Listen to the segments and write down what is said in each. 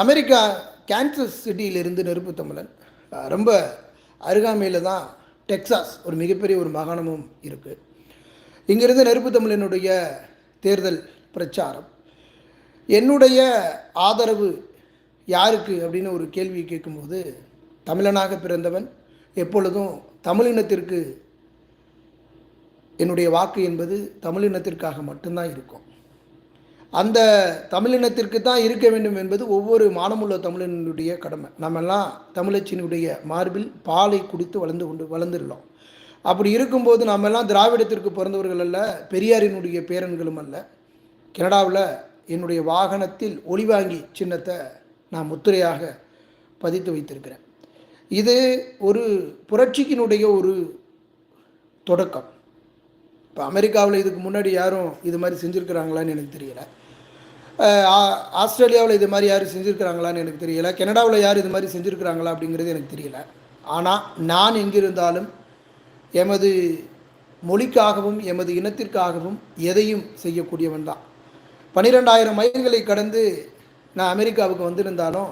America Kansas சிட்டியிலிருந்து நெருப்பு தமிழன் ரொம்ப அருகாமையில் தான் டெக்சாஸ் ஒரு மிகப்பெரிய ஒரு மாகாணமும் இருக்குது இங்கிருந்து நெருப்பு தமிழனுடைய தேர்தல் பிரச்சாரம். என்னுடைய ஆதரவு யாருக்கு அப்படின்னு ஒரு கேள்வி கேட்கும்போது தமிழனாக பிறந்தவன் எப்பொழுதும் தமிழினத்திற்கு என்னுடைய வாக்கு என்பது தமிழினத்திற்காக மட்டும்தான் இருக்கும். அந்த தமிழினத்திற்கு தான் இருக்க வேண்டும் என்பது ஒவ்வொரு மானமுள்ள தமிழனுடைய கடமை. நம்மெல்லாம் தமிழச்சினுடைய மார்பில் பாலை குடித்து வளர்ந்து கொண்டு வளர்ந்துள்ளோம் அப்படி இருக்கும்போது நாமெல்லாம் திராவிடத்திற்கு பிறந்தவர்கள் அல்ல பெரியாரினுடைய பேரன்களும் அல்ல. கனடாவில் என்னுடைய வாகனத்தில் ஒளிவாங்கி சின்னத்தை நான் முத்திரையாக பதித்து வைத்திருக்கிறேன். இது ஒரு புரட்சிக்கினுடைய ஒரு தொடக்கம். இப்போ அமெரிக்காவில் இதுக்கு முன்னாடி யாரும் இது மாதிரி செஞ்சுருக்கிறாங்களான்னு எனக்கு தெரியலை. ஆஸ்திரேலியாவில் இது மாதிரி யாரும் செஞ்சுருக்கிறாங்களான்னு எனக்கு தெரியல. கனடாவில் யார் இது மாதிரி செஞ்சுருக்கிறாங்களா அப்படிங்கிறது எனக்கு தெரியல. ஆனால் நான் எங்கிருந்தாலும் எமது மொழிக்காகவும் எமது இனத்திற்காகவும் எதையும் செய்யக்கூடியவன் தான். பன்னிரெண்டாயிரம் மைல்களை கடந்து நான் அமெரிக்காவுக்கு வந்திருந்தாலும்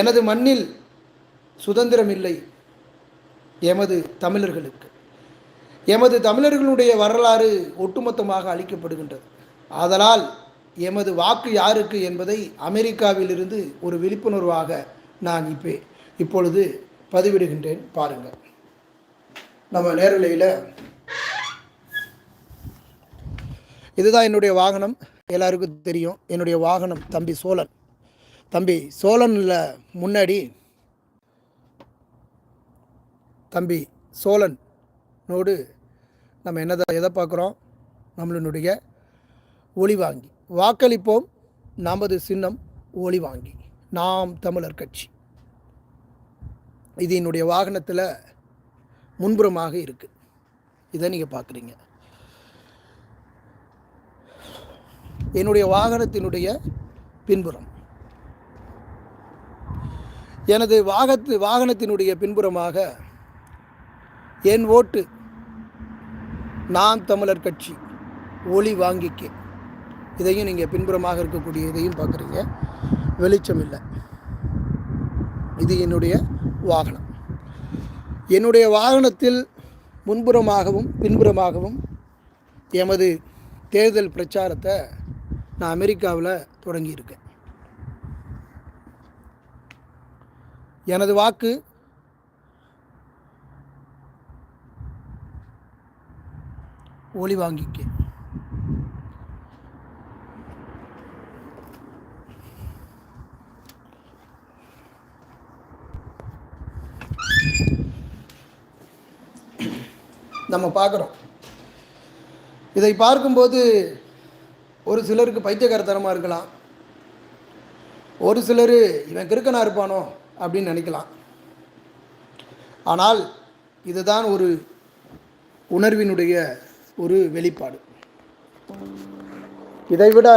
எனது மண்ணில் சுதந்திரம் இல்லை எமது தமிழர்களுக்கு. எமது தமிழர்களுடைய வரலாறு ஒட்டுமொத்தமாக அளிக்கப்படுகின்றது ஆதலால் எமது வாக்கு யாருக்கு என்பதை அமெரிக்காவிலிருந்து ஒரு விழிப்புணர்வாக நான் இப்போ இப்பொழுது பதிவிடுகின்றேன். பாருங்கள். நம்ம நேரலையில் இதுதான் என்னுடைய வாகனம். எல்லாருக்கும் தெரியும். என்னுடைய வாகனம் தம்பி சோழன். தம்பி சோழனில் முன்னாடி தம்பி சோழனோடு நம்ம என்னதான் எதை பார்க்குறோம்? நம்மளுடைய ஒளி வாங்கி. வாக்களிப்போம். நமது சின்னம் ஒளி வாங்கி. நாம் தமிழர் கட்சி. இது என்னுடைய வாகனத்தில் முன்புறமாக இருக்குது இதை நீங்கள் பார்க்குறீங்க என்னுடைய வாகனத்தினுடைய பின்புறம். எனது வாகத்து வாகனத்தினுடைய பின்புறமாக என் ஓட்டு நான் தமிழர் கட்சி ஒளி வாங்கிக்கேன் இதையும் நீங்கள் பின்புறமாக இருக்கக்கூடிய இதையும் பார்க்குறீங்க. வெளிச்சம் இல்லை. இது என்னுடைய வாகனம். என்னுடைய வாகனத்தில் முன்புறமாகவும் பின்புறமாகவும் எமது தேர்தல் பிரச்சாரத்தை நான் அமெரிக்காவில் தொடங்கியிருக்கேன். எனது வாக்கு ஒளி வாங்கிக்க நம்ம பார்க்குறோம். இதை பார்க்கும்போது ஒரு சிலருக்கு பைத்தியகாரத்தனமாக இருக்கலாம். ஒரு சிலர் இவன் கிறுக்கனா இருப்பானோ அப்படின்னு நினைக்கலாம். ஆனால் இதுதான் ஒரு உணர்வினுடைய ஒரு வெளிப்பாடு. இதைவிட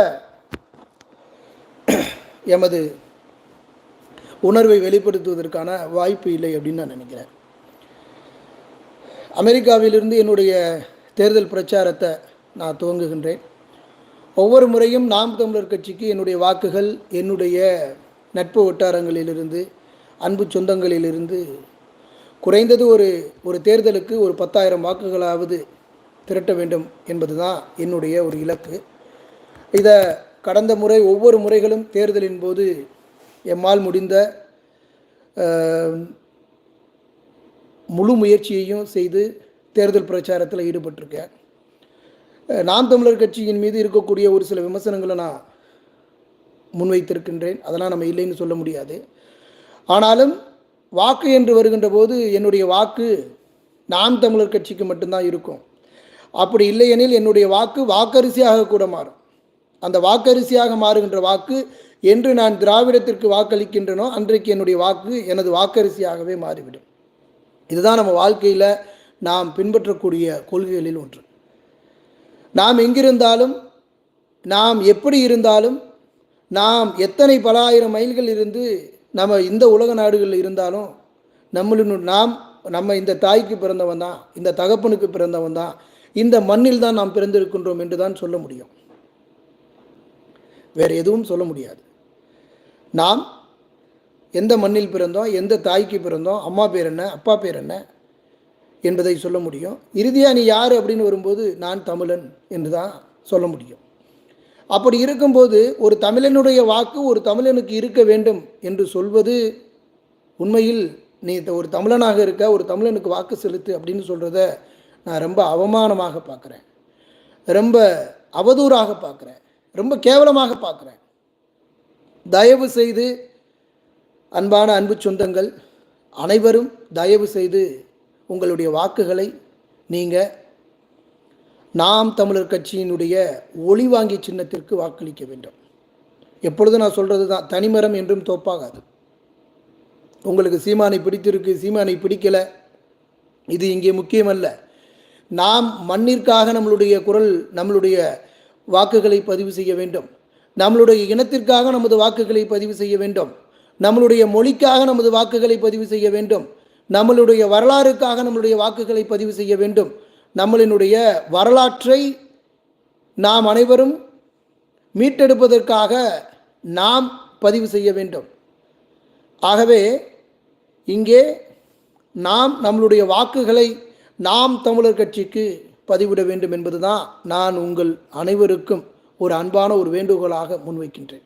எமது உணர்வை வெளிப்படுத்துவதற்கான வாய்ப்பு இல்லை அப்படின்னு நான் நினைக்கிறேன். அமெரிக்காவிலிருந்து என்னுடைய தேர்தல் பிரச்சாரத்தை நான் துவங்குகின்றேன். ஒவ்வொரு முறையும் நாம் தமிழர் கட்சிக்கு என்னுடைய வாக்குகள் என்னுடைய நட்பு வட்டாரங்களிலிருந்து அன்பு சொந்தங்களிலிருந்து குறைந்தது ஒரு ஒரு தேர்தலுக்கு ஒரு பத்தாயிரம் வாக்குகளாவது திரட்ட வேண்டும் என்பது தான் என்னுடைய ஒரு இலக்கு. இதை கடந்த முறை ஒவ்வொரு முறைகளும் தேர்தலின் போது எம்மால் முடிந்த முழு முயற்சியையும் செய்து தேர்தல் பிரச்சாரத்தில் ஈடுபட்டிருக்கேன். அஹ், நாம் தமிழர் கட்சியின் மீது இருக்கக்கூடிய ஒரு சில விமர்சனங்களை நான் முன்வைத்திருக்கின்றேன். அதெல்லாம் நம்ம இல்லைன்னு சொல்ல முடியாது. ஆனாலும் வாக்கு என்று வருகின்ற போது என்னுடைய வாக்கு நாம் தமிழர் கட்சிக்கு மட்டும்தான் இருக்கும். அப்படி இல்லையெனில் என்னுடைய வாக்கு வாக்கரிசியாக கூட மாறும். அந்த வாக்கரிசியாக மாறுகின்ற வாக்கு என்று நான் திராவிடத்திற்கு வாக்களிக்கின்றனோ அன்றைக்கு என்னுடைய வாக்கு எனது வாக்கரிசியாகவே மாறிவிடும். இதுதான் நம்ம வாழ்க்கையில் நாம் பின்பற்றக்கூடிய கொள்கைகளில் ஒன்று. நாம் எங்கிருந்தாலும் நாம் எப்படி இருந்தாலும் நாம் எத்தனை பல ஆயிரம் மைல்கள் இருந்து நம்ம இந்த உலக நாடுகளில் இருந்தாலும் நம்மளின் நாம் நம்ம இந்த தாய்க்கு பிறந்தவன் தான் இந்த தகப்பனுக்கு பிறந்தவன் தான் இந்த மண்ணில் தான் நாம் பிறந்திருக்கின்றோம் என்று தான் சொல்ல முடியும். வேறு எதுவும் சொல்ல முடியாது. நாம் எந்த மண்ணில் பிறந்தோம் எந்த தாய்க்கு பிறந்தோம் அம்மா பேர் என்ன அப்பா பேர் என்ன என்பதை சொல்ல முடியும். இறுதியாக நீ யார் அப்படின்னு வரும்போது நான் தமிழன் என்று தான் சொல்ல முடியும். அப்படி இருக்கும்போது ஒரு தமிழனுடைய வாக்கு ஒரு தமிழனுக்கு இருக்க வேண்டும் என்று சொல்வது உண்மையில் நீ த- ஒரு தமிழனாக இருக்க ஒரு தமிழனுக்கு வாக்கு செலுத்து அப்படின்னு சொல்கிறத நான் ரொம்ப அவமானமாக பார்க்குறேன். ரொம்ப அவதூறாக பார்க்குறேன். ரொம்ப கேவலமாக பார்க்குறேன். தயவு செய்து அன்பான அன்பு சொந்தங்கள் அனைவரும் தயவு செய்து உங்களுடைய வாக்குகளை நீங்கள் நாம் தமிழர் கட்சியினுடைய ஒளிவாங்கி சின்னத்திற்கு வாக்களிக்க வேண்டும். எப்பொழுதும் நான் சொல்கிறது தான் தனிமரம் என்றும் தோப்பாகாது. உங்களுக்கு சீமானை பிடித்திருக்கு சீமானை பிடிக்கலை இது இங்கே முக்கியமல்ல. நாம் மண்ணிற்காக நம்மளுடைய குரல் நம்மளுடைய வாக்குகளை பதிவு செய்ய வேண்டும். நம்மளுடைய இனத்திற்காக நமது வாக்குகளை பதிவு செய்ய வேண்டும். நம்மளுடைய மொழிக்காக நமது வாக்குகளை பதிவு செய்ய வேண்டும். நம்மளுடைய வரலாறுக்காக நம்மளுடைய வாக்குகளை பதிவு செய்ய வேண்டும். நம்மளினுடைய வரலாற்றை நாம் அனைவரும் மீட்டெடுப்பதற்காக நாம் பதிவு செய்ய வேண்டும். ஆகவே இங்கே நாம் நம்மளுடைய வாக்குகளை நாம் தமிழர் கட்சிக்கு பதிவிட வேண்டும் என்பதுதான் நான் உங்கள் அனைவருக்கும் ஒரு அன்பான ஒரு வேண்டுகோளாக முன்வைக்கின்றேன்.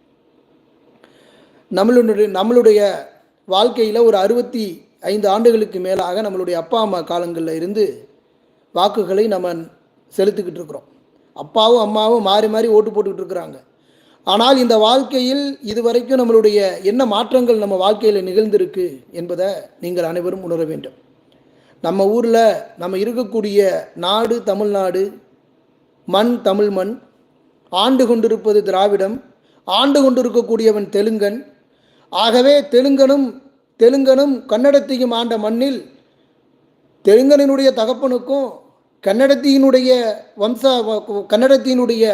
நம்மளுடைய நம்மளுடைய வாழ்க்கையில் ஒரு அறுபத்தி ஐந்து ஆண்டுகளுக்கு மேலாக நம்மளுடைய அப்பா அம்மா காலங்களில் இருந்து வாக்குகளை நம்ம செலுத்திக்கிட்டு இருக்கிறோம். அப்பாவும் அம்மாவும் மாறி மாறி ஓட்டு போட்டுக்கிட்டு இருக்கிறாங்க. ஆனால் இந்த வாழ்க்கையில் இதுவரைக்கும் நம்மளுடைய என்ன மாற்றங்கள் நம்ம வாழ்க்கையில் நிகழ்ந்திருக்கு என்பதை நீங்கள் அனைவரும் உணர வேண்டும். நம்ம ஊரில் நம்ம இருக்கக்கூடிய நாடு தமிழ்நாடு மண் தமிழ் மண் ஆண்டு கொண்டிருப்பது திராவிடம் ஆண்டு கொண்டிருக்கக்கூடியவன் தெலுங்கன் ஆகவே தெலுங்கனும் தெலுங்கனும் கன்னடத்தையும் ஆண்ட மண்ணில் தெலுங்கனினுடைய தகப்பனுக்கும் கன்னடத்தியினுடைய வம்ச கன்னடத்தினுடைய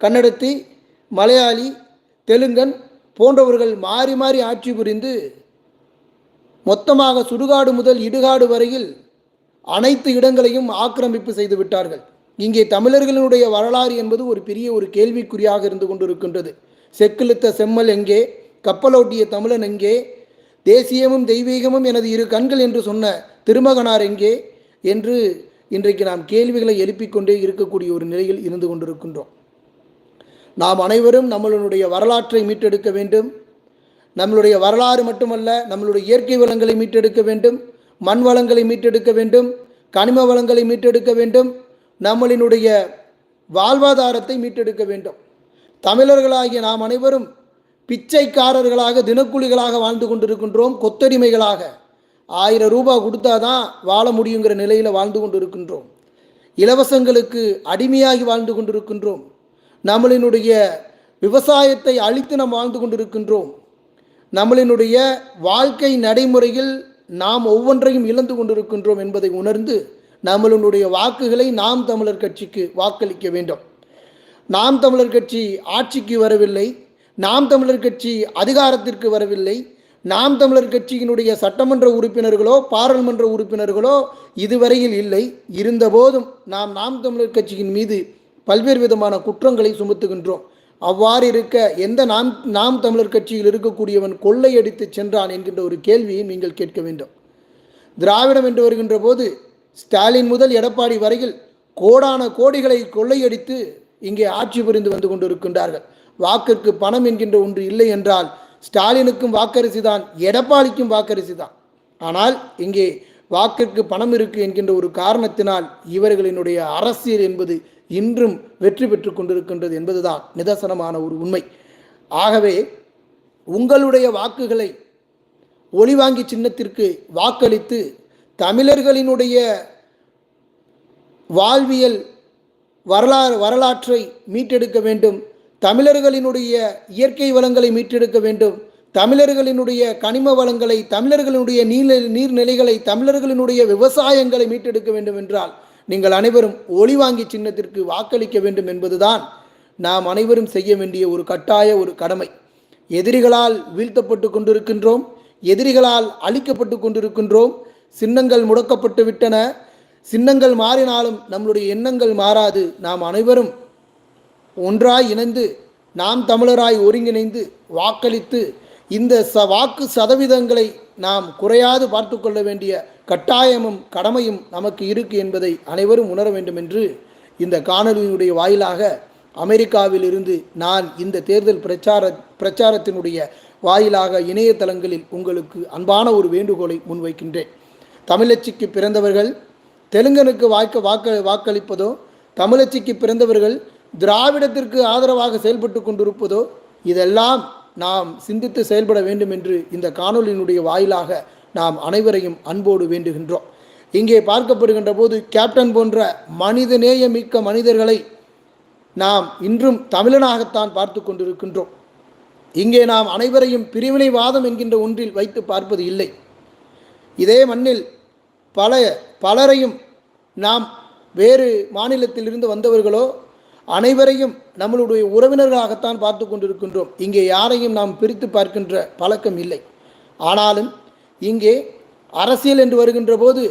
கன்னடத்தி மலையாளி தெலுங்கன் போன்றவர்கள் மாறி மாறி ஆட்சி புரிந்து மொத்தமாக சுடுகாடு முதல் இடுகாடு வரையில் அனைத்து இடங்களையும் ஆக்கிரமிப்பு செய்து விட்டார்கள். இங்கே தமிழர்களினுடைய வரலாறு என்பது ஒரு பெரிய ஒரு கேள்விக்குறியாக இருந்து கொண்டிருக்கின்றது. செக்கிழுத்த செம்மல் எங்கே? கப்பலோட்டிய தமிழன் எங்கே? தேசியமும் தெய்வீகமும் எனது இரு கண்கள் என்று சொன்ன திருமகனார் எங்கே? என்று இன்றைக்கு நாம் கேள்விகளை எழுப்பிக்கொண்டே இருக்கக்கூடிய ஒரு நிலையில் இருந்து கொண்டிருக்கின்றோம். நாம் அனைவரும் நம்மளுடைய வரலாற்றை மீட்டெடுக்க வேண்டும். நம்மளுடைய வரலாறு மட்டுமல்ல நம்மளுடைய இயற்கை வளங்களை மீட்டெடுக்க வேண்டும். மண் வளங்களை மீட்டெடுக்க வேண்டும். கனிம வளங்களை மீட்டெடுக்க வேண்டும். நம்மளினுடைய வாழ்வாதாரத்தை மீட்டெடுக்க வேண்டும். தமிழர்களாகிய நாம் அனைவரும் பிச்சைக்காரர்களாக தினக்கூலிகளாக வாழ்ந்து கொண்டிருக்கின்றோம் கொத்தடிமைகளாக. ஆயிரம் ரூபாய் கொடுத்தாதான் வாழ முடியுங்கிற நிலையில் வாழ்ந்து கொண்டிருக்கின்றோம். இலவசங்களுக்கு அடிமையாகி வாழ்ந்து கொண்டிருக்கின்றோம். நம்மளினுடைய விவசாயத்தை அழித்து நாம் வாழ்ந்து கொண்டிருக்கின்றோம். நம்மளினுடைய வாழ்க்கை நடைமுறையில் நாம் ஒவ்வொன்றையும் இழந்து கொண்டிருக்கின்றோம் என்பதை உணர்ந்து நம்மளுடைய வாக்குகளை நாம் தமிழர் கட்சிக்கு வாக்களிக்க வேண்டும். நாம் தமிழர் கட்சி ஆட்சிக்கு வரவில்லை. நாம் தமிழர் கட்சி அதிகாரத்திற்கு வரவில்லை. நாம் தமிழர் கட்சியினுடைய சட்டமன்ற உறுப்பினர்களோ பாராளுமன்ற உறுப்பினர்களோ இதுவரையில் இல்லை. இருந்தபோதும் நாம் நாம் தமிழர் கட்சியின் மீது பல்வேறு விதமான குற்றங்களை சுமத்துகின்றோம். அவ்வாறு இருக்க எந்த நாம் நாம் தமிழர் கட்சியில் இருக்கக்கூடியவன் கொள்ளையடித்து சென்றான் என்கின்ற ஒரு கேள்வியை நீங்கள் கேட்க வேண்டும். திராவிடம் என்று வருகின்ற போது ஸ்டாலின் முதல் எடப்பாடி வரையில் கோடான கோடிகளை கொள்ளையடித்து இங்கே ஆட்சி புரிந்து வந்து கொண்டிருக்கின்றார்கள். வாக்கிற்கு பணம் என்கின்ற ஒன்று இல்லை என்றால் ஸ்டாலினுக்கும் வாக்கரிசி தான் எடப்பாடிக்கும் வாக்கரிசி தான் ஆனால் இங்கே வாக்கிற்கு பணம் இருக்கு என்கின்ற ஒரு காரணத்தினால் இவர்களினுடைய அரசியல் என்பது இன்றும் வெற்றி பெற்று கொண்டிருக்கின்றது என்பதுதான் நிதர்சனமான ஒரு உண்மை. ஆகவே உங்களுடைய வாக்குகளை ஒளிவாங்கி சின்னத்திற்கு வாக்களித்து தமிழர்களினுடைய வாழ்வியல் வரலாறு வரலாற்றை மீட்டெடுக்க வேண்டும் தமிழர்களினுடைய இயற்கை வளங்களை மீட்டெடுக்க வேண்டும். தமிழர்களினுடைய கனிம வளங்களை தமிழர்களினுடைய நீர் நீர்நிலைகளை தமிழர்களினுடைய விவசாயங்களை மீட்டெடுக்க வேண்டும் என்றால் நீங்கள் அனைவரும் ஒளிவாங்கி சின்னத்திற்கு வாக்களிக்க வேண்டும் என்பதுதான் நாம் அனைவரும் செய்ய வேண்டிய ஒரு கட்டாய ஒரு கடமை. எதிரிகளால் வீழ்த்தப்பட்டு கொண்டிருக்கின்றோம் எதிரிகளால் அழிக்கப்பட்டு கொண்டிருக்கின்றோம் சின்னங்கள் முடக்கப்பட்டு விட்டன சின்னங்கள் மாறினாலும் நம்மளுடைய எண்ணங்கள் மாறாது. நாம் அனைவரும் ஒன்றாய் இணைந்து நாம் தமிழராய் ஒருங்கிணைந்து வாக்களித்து இந்த ச வாக்கு சதவீதங்களை நாம் குறையாது பார்த்து கொள்ள வேண்டிய கட்டாயமும் கடமையும் நமக்கு இருக்கு என்பதை அனைவரும் உணர வேண்டும் என்று இந்த காணொலியினுடைய வாயிலாக அமெரிக்காவில் இருந்து நான் இந்த தேர்தல் பிரச்சார பிரச்சாரத்தினுடைய வாயிலாக இணையதளங்களில் உங்களுக்கு அன்பான ஒரு வேண்டுகோளை முன்வைக்கின்றேன். தமிழச்சிக்கு பிறந்தவர்கள் தெலுங்கனுக்கு வாக்க வாக்க வாக்களிப்பதோ தமிழச்சிக்கு பிறந்தவர்கள் திராவிடத்திற்கு ஆதரவாக செயல்பட்டு கொண்டிருப்பதோ இதெல்லாம் நாம் சிந்தித்து செயல்பட வேண்டும் என்று இந்த காணொலியினுடைய வாயிலாக நாம் அனைவரையும் அன்போடு வேண்டுகின்றோம். இங்கே பார்க்கப்படுகின்ற போது கேப்டன் போன்ற மனிதநேயமிக்க மனிதர்களை நாம் இன்றும் தமிழனாகத்தான் பார்த்து கொண்டிருக்கின்றோம். இங்கே நாம் அனைவரையும் பிரிவினைவாதம் என்கின்ற ஒன்றில் வைத்து பார்ப்பது இல்லை. இதே மண்ணில் பல பலரையும் நாம் வேறு மாநிலத்திலிருந்து வந்தவர்களோ அனைவரையும் நம்மளுடைய உறவினர்களாகத்தான் பார்த்து கொண்டிருக்கின்றோம். இங்கே யாரையும் நாம் பிரித்து பார்க்கின்ற பழக்கம் இல்லை. ஆனாலும் இங்கே அரசியல் என்று வருகின்ற போது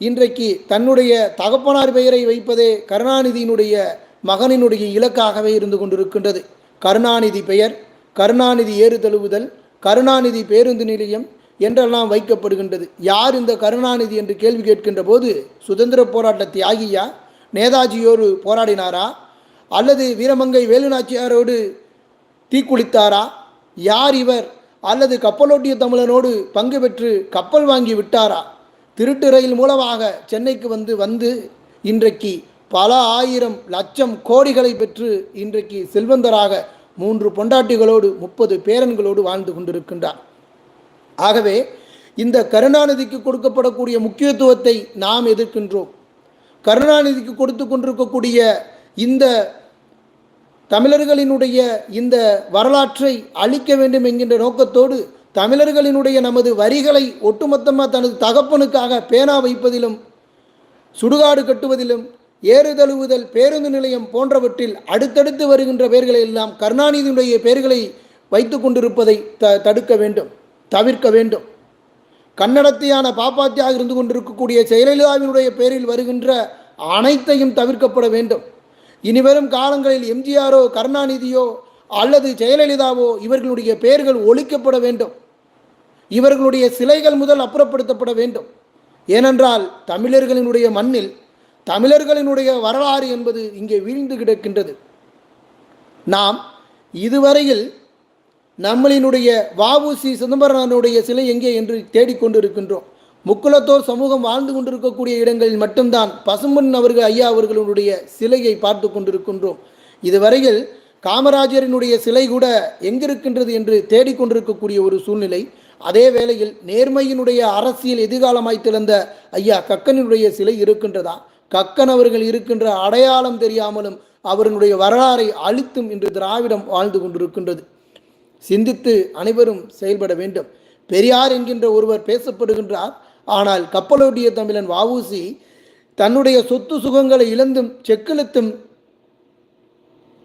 இன்றைக்கு தன்னுடைய தகப்பனார் பெயரை வைப்பதே கருணாநிதியினுடைய மகனினுடைய இலக்காகவே இருந்து கொண்டிருக்கின்றது. கருணாநிதி பெயர் கருணாநிதி ஏறு தழுவுதல் கருணாநிதி பேருந்து நிலையம் என்றெல்லாம் வைக்கப்படுகின்றது. யார் இந்த கருணாநிதி என்று கேள்வி கேட்கின்ற போது சுதந்திர போராட்ட தியாகியா நேதாஜியோடு போராடினாரா? அல்லது வீரமங்கை வேலுநாச்சியாரோடு தீக்குளித்தாரா? யார் இவர்? அல்லது கப்பலோட்டிய தமிழனோடு பங்கு பெற்று கப்பல் வாங்கி விட்டாரா? திருட்டு ரயில் மூலமாக சென்னைக்கு வந்து வந்து இன்றைக்கு பல ஆயிரம் லட்சம் கோடிகளை பெற்று இன்றைக்கு செல்வந்தராக மூன்று பொண்டாட்டிகளோடு முப்பது பேரன்களோடு வாழ்ந்து கொண்டிருக்கின்றார். ஆகவே இந்த கருணாநிதிக்கு கொடுக்கப்படக்கூடிய முக்கியத்துவத்தை நாம் எதிர்க்கின்றோம். கருணாநிதிக்கு கொடுத்து கொண்டிருக்கக்கூடிய இந்த தமிழர்களினுடைய இந்த வரலாற்றை அழிக்க வேண்டும் என்கின்ற நோக்கத்தோடு தமிழர்களினுடைய நமது வரிகளை ஒட்டுமொத்தமாக தனது தகப்பனுக்காக பேனா வைப்பதிலும் சுடுகாடு கட்டுவதிலும் ஏறுதழுவுதல் பேருந்து நிலையம் போன்றவற்றில் அடுத்தடுத்து வருகின்ற பெயர்களை எல்லாம் கருணாநிதியுடைய பெயர்களை வைத்து கொண்டிருப்பதை த தடுக்க வேண்டும் தவிர்க்க வேண்டும். கன்னடத்தையான பாப்பாத்தியாக இருந்து கொண்டிருக்கக்கூடிய ஜெயலலிதாவினுடைய பேரில் வருகின்ற அனைத்தையும் தவிர்க்கப்பட வேண்டும். இனிவரும் காலங்களில் எம்ஜிஆரோ கருணாநிதியோ அல்லது ஜெயலலிதாவோ இவர்களுடைய பெயர்கள் ஒழிக்கப்பட வேண்டும். இவர்களுடைய சிலைகள் முதல் அப்புறப்படுத்தப்பட வேண்டும். ஏனென்றால் தமிழர்களினுடைய மண்ணில் தமிழர்களினுடைய வரலாறு என்பது இங்கே வீழ்ந்து கிடக்கின்றது. நாம் இதுவரையில் நம்மளினுடைய வாவுசி சிதம்பரனுடைய சிலை எங்கே என்று தேடிக்கொண்டிருக்கின்றோம். முக்குலத்தோர் சமூகம் வாழ்ந்து கொண்டிருக்கக்கூடிய இடங்களில் மட்டும்தான் பசும்பொன் அவர்கள் ஐயா அவர்களுடைய சிலையை பார்த்து கொண்டிருக்கின்றோம். இதுவரையில் காமராஜரினுடைய சிலை கூட எங்கிருக்கின்றது என்று தேடிக்கொண்டிருக்கக்கூடிய ஒரு சூழ்நிலை. அதே வேளையில் நேர்மையினுடைய அரசியல் எதிர்காலமாய் திறந்த ஐயா கக்கனினுடைய சிலை இருக்கின்றதா? கக்கன் அவர்கள் இருக்கின்ற அடையாளம் தெரியாமலும் அவர்களுடைய வரலாறை அழித்தும் இன்று திராவிடம் வாழ்ந்து கொண்டிருக்கின்றது. சிந்தித்து அனைவரும் செயல்பட வேண்டும். பெரியார் என்கின்ற ஒருவர் பேசப்படுகின்றார் ஆனால் கப்பலோட்டிய தமிழன் வாவூசி தன்னுடைய சொத்து சுகங்களை இழந்தும் செக்கிழுத்தும்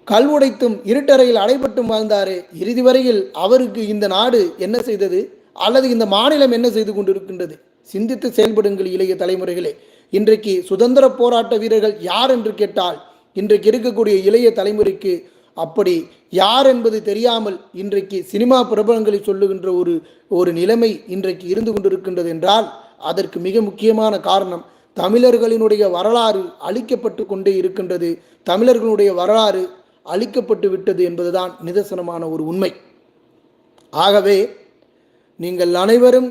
கல்வுடைத்தும் இருட்டறையில் அடைபட்டும் வாழ்ந்தாரே. இறுதி வரையில் அவருக்கு இந்த நாடு என்ன செய்தது? அல்லது இந்த மாநிலம் என்ன செய்து கொண்டிருக்கின்றது? சிந்தித்து செயல்படுங்கள் இளைய தலைமுறைகளே. இன்றைக்கு சுதந்திர போராட்ட வீரர்கள் யார் என்று கேட்டால் இன்றைக்கு இருக்கக்கூடிய இளைய தலைமுறைக்கு அப்படி யார் என்பது தெரியாமல் இன்றைக்கு சினிமா பிரபலங்களை சொல்லுகின்ற ஒரு ஒரு நிலைமை இன்றைக்கு இருந்து கொண்டிருக்கின்றது என்றால் அதற்கு மிக முக்கியமான காரணம் தமிழர்களினுடைய வரலாறு அழிக்கப்பட்டு கொண்டே இருக்கின்றது. தமிழர்களுடைய வரலாறு அழிக்கப்பட்டு விட்டது என்பதுதான் நிதர்சனமான ஒரு உண்மை. ஆகவே நீங்கள் அனைவரும்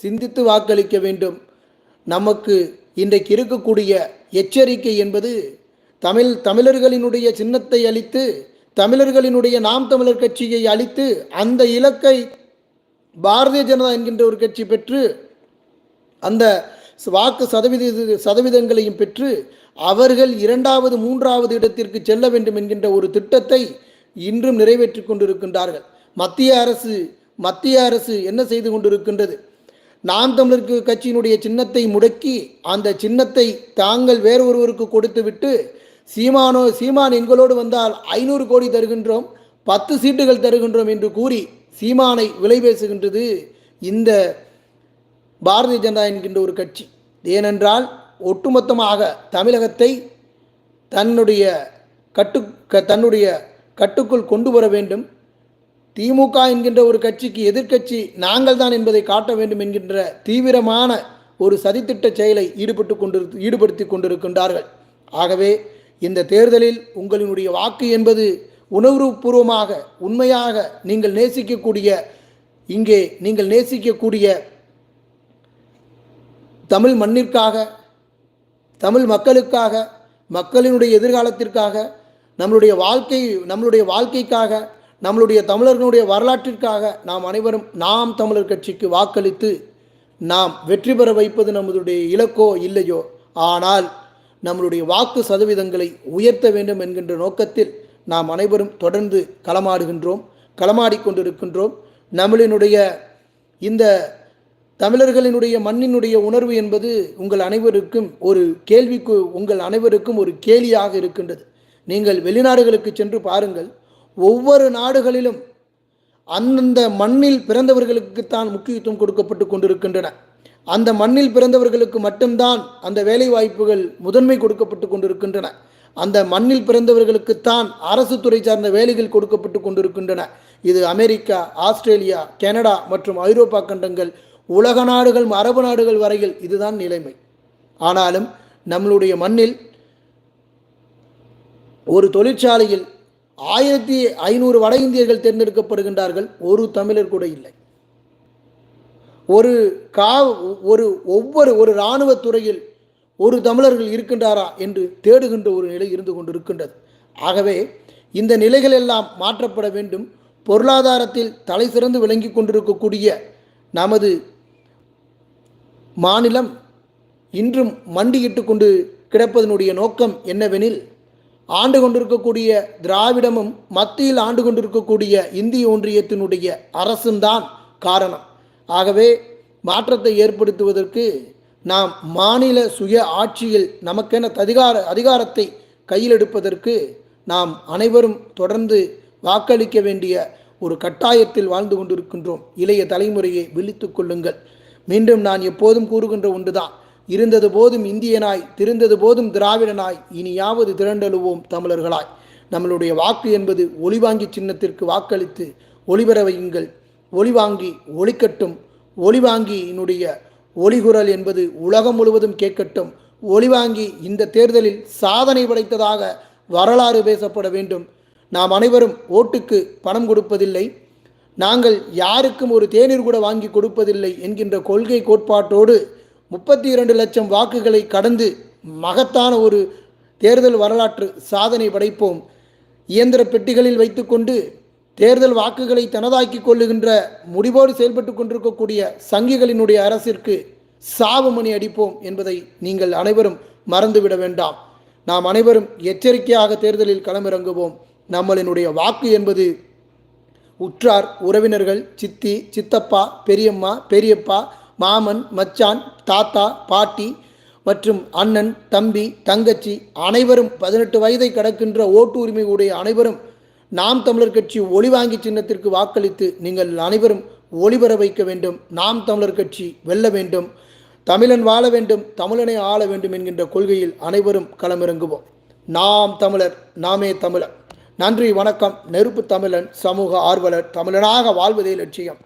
சிந்தித்து வாக்களிக்க வேண்டும். நமக்கு இன்றைக்கு இருக்கக்கூடிய எச்சரிக்கை என்பது தமிழ் தமிழர்களினுடைய சின்னத்தை அளித்து தமிழர்களினுடைய நாம் தமிழர் கட்சியை அளித்து அந்த இலக்கை பாரதிய ஜனதா என்கின்ற ஒரு கட்சி பெற்று அந்த வாக்கு சதவீத சதவீதங்களையும் பெற்று அவர்கள் இரண்டாவது மூன்றாவது இடத்திற்கு செல்ல வேண்டும் என்கின்ற ஒரு திட்டத்தை இன்றும் நிறைவேற்றி கொண்டிருக்கின்றார்கள். மத்திய அரசு மத்திய அரசு என்ன செய்து கொண்டிருக்கின்றது? நாம் தமிழருக்கு கட்சியினுடைய சின்னத்தை முடக்கி அந்த சின்னத்தை தாங்கள் வேறொருவருக்கு கொடுத்துவிட்டு சீமானோ சீமான் எங்களோடு வந்தால் ஐநூறு கோடி தருகின்றோம் பத்து சீட்டுகள் தருகின்றோம் என்று கூறி சீமானை விலை பேசுகின்றது. இந்த பாரதிய ஜனதா என்கின்ற ஒரு கட்சி. ஏனென்றால் ஒட்டுமொத்தமாக தமிழகத்தை தன்னுடைய கட்டு க தன்னுடைய கட்டுக்குள் கொண்டு வர வேண்டும். திமுக என்கின்ற ஒரு கட்சிக்கு எதிர்க்கட்சி நாங்கள் தான் என்பதை காட்ட வேண்டும் என்கின்ற தீவிரமான ஒரு சதித்திட்ட செயலை ஈடுபட்டு கொண்டு ஈடுபடுத்தி கொண்டிருக்கின்றார்கள். ஆகவே இந்த தேர்தலில் உங்களினுடைய வாக்கு என்பது உணர்வுபூர்வமாக உண்மையாக நீங்கள் நேசிக்கக்கூடிய இங்கே நீங்கள் நேசிக்கக்கூடிய தமிழ் மண்ணிற்காக தமிழ் மக்களுக்காக மக்களினுடைய எதிர்காலத்திற்காக நம்மளுடைய வாழ்க்கை நம்மளுடைய வாழ்க்கைக்காக நம்மளுடைய தமிழர்களுடைய வரலாற்றிற்காக நாம் அனைவரும் நாம் தமிழர் கட்சிக்கு வாக்களித்து நாம் வெற்றி பெற வைப்பது நம்மளுடைய இலக்கோ இல்லையோ? ஆனால் நம்மளுடைய வாக்கு சதவீதங்களை உயர்த்த வேண்டும் என்கின்ற நோக்கத்தில் நாம் அனைவரும் தொடர்ந்து களமாடுகின்றோம் களமாடிக் கொண்டிருக்கின்றோம் நம்மளினுடைய இந்த தமிழர்களினுடைய மண்ணினுடைய உணர்வு என்பது உங்கள் அனைவருக்கும் ஒரு கேள்விக்கு உங்கள் அனைவருக்கும் ஒரு கேலியாக இருக்கின்றது. நீங்கள் வெளிநாடுகளுக்கு சென்று பாருங்கள். ஒவ்வொரு நாடுகளிலும் அந்தந்த மண்ணில் பிறந்தவர்களுக்குத்தான் முக்கியத்துவம் கொடுக்கப்பட்டு கொண்டிருக்கின்றன. அந்த மண்ணில் பிறந்தவர்களுக்கு மட்டும்தான் அந்த வேலை வாய்ப்புகள் முதன்மை கொடுக்கப்பட்டு கொண்டிருக்கின்றன. அந்த மண்ணில் பிறந்தவர்களுக்குத்தான் அரசு துறை சார்ந்த வேலைகள் கொடுக்கப்பட்டு கொண்டிருக்கின்றன. இது அமெரிக்கா ஆஸ்திரேலியா கனடா மற்றும் ஐரோப்பா கண்டங்கள் உலக நாடுகள் அரபு நாடுகள் வரையில் இதுதான் நிலைமை. ஆனாலும் நம்மளுடைய மண்ணில் ஒரு தொழிற்சாலையில் ஆயிரத்தி ஐநூறு வட இந்தியர்கள் தேர்ந்தெடுக்கப்படுகின்றார்கள் ஒரு தமிழர் கூட இல்லை. ஒரு கா ஒரு ஒவ்வொரு ஒரு இராணுவ துறையில் ஒரு தமிழர்கள் இருக்கின்றாரா என்று தேடுகின்ற ஒரு நிலை இருந்து கொண்டிருக்கின்றது. ஆகவே இந்த நிலைகள் எல்லாம் மாற்றப்பட வேண்டும். பொருளாதாரத்தில் தலை சிறந்து விளங்கி கொண்டிருக்கக்கூடிய நமது மாநிலம் இன்றும் மண்டியிட்டு கொண்டு கிடப்பதனுடைய நோக்கம் என்னவெனில் ஆண்டு கொண்டிருக்கக்கூடிய திராவிடமும் மத்தியில் ஆண்டு கொண்டிருக்கக்கூடிய இந்திய ஒன்றியத்தினுடைய அரசும் காரணம். ஆகவே மாற்றத்தை ஏற்படுத்துவதற்கு நாம் மாநில சுய ஆட்சியில் நமக்கென அதிகார அதிகாரத்தை கையில் எடுப்பதற்கு நாம் அனைவரும் தொடர்ந்து வாக்களிக்க வேண்டிய ஒரு கட்டாயத்தில் வாழ்ந்து கொண்டிருக்கின்றோம். இளைய தலைமுறையை விழித்து கொள்ளுங்கள். மீண்டும் நான் எப்போதும் கூறுகின்ற ஒன்றுதான். இருந்தது போதும் இந்தியனாய் திருந்தது போதும் திராவிடனாய் இனியாவது திரண்டெழுவோம் தமிழர்களாய். நம்மளுடைய வாக்கு என்பது ஒளிவாங்கி சின்னத்திற்கு வாக்களித்து ஒளிபெற வையுங்கள் ஒளிவாங்கி ஒளிக்கட்டும். ஒளிவாங்கியினுடைய ஒளிகுரல் என்பது உலகம் முழுவதும் கேட்கட்டும். ஒளிவாங்கி இந்த தேர்தலில் சாதனை படைத்ததாக வரலாறு பேசப்பட வேண்டும். நாம் அனைவரும் ஓட்டுக்கு பணம் கொடுப்பதில்லை. நாங்கள் யாருக்கும் ஒரு தேநீர் கூட வாங்கி கொடுப்பதில்லை என்கின்ற கொள்கை கோட்பாட்டோடு முப்பத்தி இரண்டு லட்சம் வாக்குகளை கடந்து மகத்தான ஒரு தேர்தல் வரலாற்று சாதனை படைப்போம். இயந்திர பெட்டிகளில் வைத்துக்கொண்டு தேர்தல் வாக்குகளை தனதாக்கி கொள்ளுகின்ற முடிவோடு செயல்பட்டு கொண்டிருக்கக்கூடிய சங்கிகளினுடைய அரசிற்கு சாவு மணி அடிப்போம் என்பதை நீங்கள் அனைவரும் மறந்துவிட வேண்டாம். நாம் அனைவரும் எச்சரிக்கையாக தேர்தலில் களமிறங்குவோம். நம்மளினுடைய வாக்கு என்பது உற்றார் உறவினர்கள் சித்தி சித்தப்பா பெரியம்மா பெரியப்பா மாமன் மச்சான் தாத்தா பாட்டி மற்றும் அண்ணன் தம்பி தங்கச்சி அனைவரும் பதினெட்டு வயதை கடக்கின்ற ஓட்டு உரிமை உடைய அனைவரும் நாம் தமிழர் கட்சி ஒளிவாங்கி சின்னத்திற்கு வாக்களித்து நீங்கள் அனைவரும் ஒளிபெற வைக்க வேண்டும். நாம் தமிழர் கட்சி வெல்ல வேண்டும். தமிழன் வாழ வேண்டும். தமிழனை ஆள வேண்டும் என்கின்ற கொள்கையில் அனைவரும் களமிறங்குவோம். நாம் தமிழர் நாமே தமிழர். நன்றி வணக்கம். நெருப்பு தமிழன் சமூக ஆர்வலர் தமிழனாக வாழ்வதே லட்சியம்.